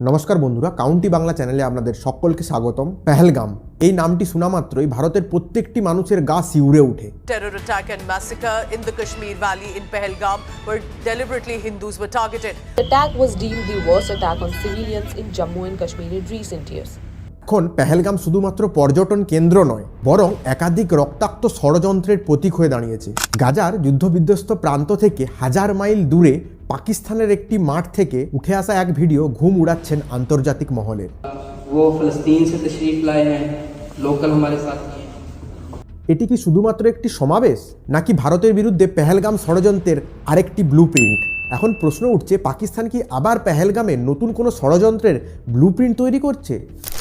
নমস্কার বন্ধুরা কাউন্টি বাংলা চ্যানেলে আপনাদের সকলকে স্বাগতম। পেহেলগাম এই নামটি শোনা মাত্রই ভারতের প্রত্যেকটি মানুষের গা শিউরে ওঠে। Terror attack and massacre in the Kashmir valley in Pahalgam were Hindus were targeted the attack was deemed the in Jammu and Kashmir in recent এখন পেহেলগাম শুধুমাত্র পর্যটন কেন্দ্র নয় বরং একাধিক রক্তাক্ত ষড়যন্ত্রের প্রতীক হয়ে দাঁড়িয়েছে। গাজার যুদ্ধবিধ্বস্ত প্রান্ত থেকে হাজার মাইল দূরে পাকিস্তানের একটি মাঠ থেকে উঠে আসা এক ভিডিও ঘুম উড়াচ্ছেন আন্তর্জাতিক মহলের এটি কি শুধুমাত্র একটি সমাবেশ নাকি ভারতের বিরুদ্ধে পেহেলগাম ষড়যন্ত্রের আরেকটি ব্লু প্রিন্ট এখন প্রশ্ন উঠছে পাকিস্তান কি আবার পেহেলগামে নতুন কোনো ষড়যন্ত্রের ব্লুপ্রিন্ট তৈরি করছে?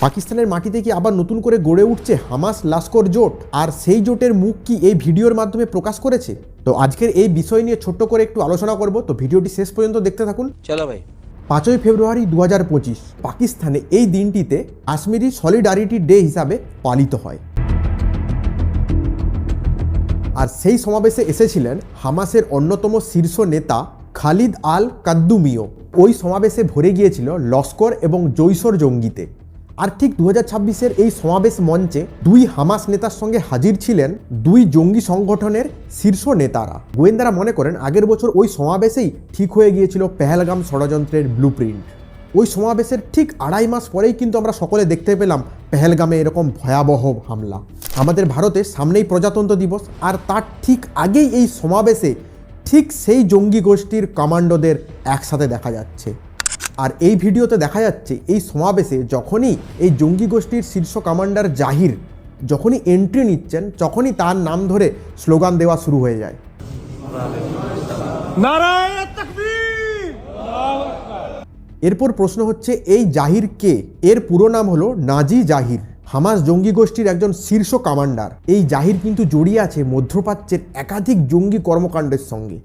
পাকিস্তানের মাটিতে কি আবার নতুন করে গড়ে উঠছে হামাস লাস্কর জোট? আর সেই জোটের মুখ কি এই ভিডিওর মাধ্যমে প্রকাশ করেছে? তো আজকের এই বিষয় নিয়ে ছোট্ট করে একটু আলোচনা করব তো ভিডিওটি শেষ পর্যন্ত দেখতে থাকুন। চলো ভাই। পাঁচই ফেব্রুয়ারি দু হাজার পঁচিশ পাকিস্তানে এই দিনটিতে কাশ্মীরি সলিডারিটি ডে হিসাবে পালিত হয়। আর সেই সমাবেশে এসেছিলেন হামাসের অন্যতম শীর্ষ নেতা খালিদ আল কাদ্দুমিও ওই সমাবেশে ভরে গিয়েছিল লস্কর এবং জৈসর জঙ্গিতে। আর ঠিক দু হাজার এই সমাবেশ মঞ্চে দুই হামাস নেতার সঙ্গে হাজির ছিলেন দুই জঙ্গি সংগঠনের শীর্ষ নেতারা। গোয়েন্দারা মনে করেন আগের বছর ওই সমাবেশেই ঠিক হয়ে গিয়েছিল পেহেলগাম ষড়যন্ত্রের ব্লু ওই সমাবেশের ঠিক আড়াই মাস পরেই কিন্তু আমরা সকলে দেখতে পেলাম পেহেলগামে এরকম ভয়াবহ হামলা। আমাদের ভারতে সামনেই প্রজাতন্ত্র দিবস, আর তার ঠিক আগেই এই সমাবেশে ঠিক সেই জঙ্গি গোষ্ঠীর কমান্ডোদের একসাথে দেখা যাচ্ছে। আর এই ভিডিওতে দেখা যাচ্ছে এই সমাবেশে যখনই এই জঙ্গি গোষ্ঠীর শীর্ষ কমান্ডার জাহির যখনই এন্ট্রি নিচ্ছেন তখনই তার নাম ধরে স্লোগান দেওয়া শুরু হয়ে যায়। এরপর প্রশ্ন হচ্ছে এই জাহির কে? এর পুরো নাম হলো নাজি জাহির। হামাস জঙ্গি গোষ্ঠীর একজন শীর্ষ কামান্ডার। এই জাহির কিন্তু জড়িয়ে আছে মধ্যপ্রাচ্যের একাধিক জঙ্গি কর্মকাণ্ডের সঙ্গে।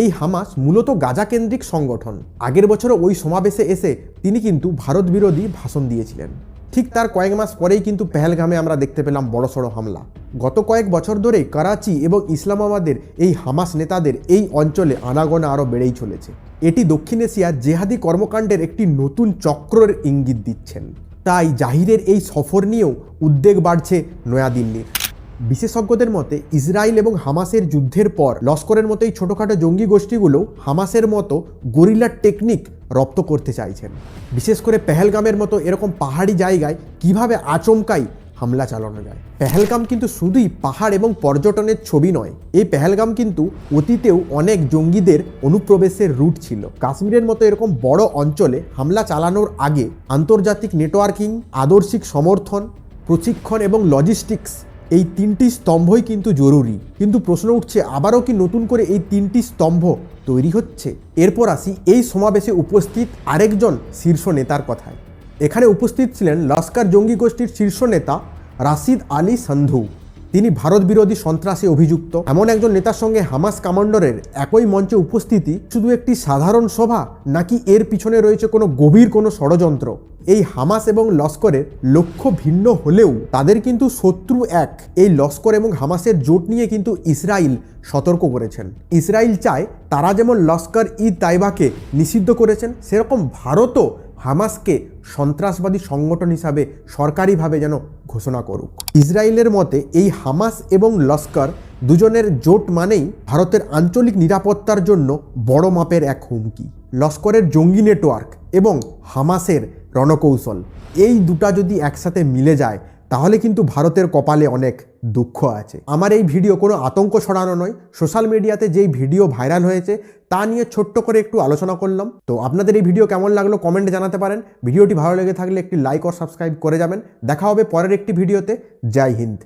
এই হামাস মূলত গাজা কেন্দ্রিক সংগঠন। আগের বছর ওই সমাবেশে এসে তিনি কিন্তু ভারত বিরোধী ভাষণ দিয়েছিলেন। ঠিক তার কয়েক মাস পরেই কিন্তু পেহেলগামে আমরা দেখতে পেলাম বড়সড় হামলা। গত কয়েক বছর ধরে করাচি এবং ইসলামাবাদের এই হামাস নেতাদের এই অঞ্চলে আনাগোনা আরও বেড়েই চলেছে। এটি দক্ষিণ এশিয়ার জেহাদি কর্মকাণ্ডের একটি নতুন চক্রের ইঙ্গিত দিচ্ছেন। তাই জাহিরের এই সফর নিয়েও উদ্বেগ বাড়ছে নয়াদিল্লির। বিশেষজ্ঞদের মতে, ইসরায়েল এবং হামাসের যুদ্ধের পর লস্করের মতো এই ছোটোখাটো জঙ্গি গোষ্ঠীগুলো হামাসের মতো গরিলার টেকনিক রপ্ত করতে চাইছেন। বিশেষ করে পেহেলগামের মতো এরকম পাহাড়ি জায়গায় কীভাবে আচমকাই হামলা চালানো যায়। পেহেলগাম কিন্তু শুধুই পাহাড় এবং পর্যটনের ছবি নয়, এই পেহেলগাম কিন্তু অতীতেও অনেক জঙ্গিদের অনুপ্রবেশের রুট ছিল। কাশ্মীরের মতো এরকম বড় অঞ্চলে হামলা চালানোর আগে আন্তর্জাতিক নেটওয়ার্কিং, আদর্শিক সমর্থন, প্রশিক্ষণ এবং লজিস্টিক্স এই তিনটি স্তম্ভই কিন্তু জরুরি। কিন্তু প্রশ্ন উঠছে, আবারও কি নতুন করে এই তিনটি স্তম্ভ তৈরি হচ্ছে? এরপর আসি এই সমাবেশে উপস্থিত আরেকজন শীর্ষ নেতার কথায়। এখানে উপস্থিত ছিলেন লস্কর জঙ্গি গোষ্ঠীর শীর্ষ নেতা রাশিদ আলী সান্ধু। তিনি ভারত বিরোধী সন্ত্রাসী অভিযুক্ত। এমন একজন নেতার সঙ্গে হামাস কমান্ডারের একই মঞ্চে উপস্থিতি শুধু একটি সাধারণ সভা নাকি এর পিছনে রয়েছে কোনো গভীর কোনো ষড়যন্ত্র? এই হামাস এবং লস্করের লক্ষ্য ভিন্ন হলেও তাদের কিন্তু শত্রু এক। এই লস্কর এবং হামাসের জোট নিয়ে কিন্তু ইসরায়েল সতর্ক করেছেন। ইসরায়েল চায় তারা যেমন লস্কর ই তাইবাকে নিষিদ্ধ করেছেন, সেরকম ভারতও হামাসকে সন্ত্রাসবাদী সংগঠন হিসাবে সরকারিভাবে যেন ঘোষণা করুক। ইসরায়েলের মতে, এই হামাস এবং লস্কর দুজনের জোট মানেই ভারতের আঞ্চলিক নিরাপত্তার জন্য বড় মাপের এক হুমকি। লস্করের জঙ্গি নেটওয়ার্ক এবং হামাসের রণকৌশল, এই দুটা যদি একসাথে মিলে যায় তাহলে কিন্তু ভারতের কপালে অনেক দুঃখ আছে। আমার এই ভিডিও কোনো আতঙ্ক ছড়ানো নয়। সোশ্যাল মিডিয়াতে যেই ভিডিও ভাইরাল হয়েছে, তা নিয়ে ছোট্ট করে একটু আলোচনা করলাম। তো আপনাদের এই ভিডিও কেমন লাগল কমেন্টে জানাতে পারেন। ভিডিওটি ভালো লেগে থাকলে একটি লাইক ও সাবস্ক্রাইব করে যাবেন। দেখা হবে পরের একটি ভিডিওতে। জয় হিন্দ।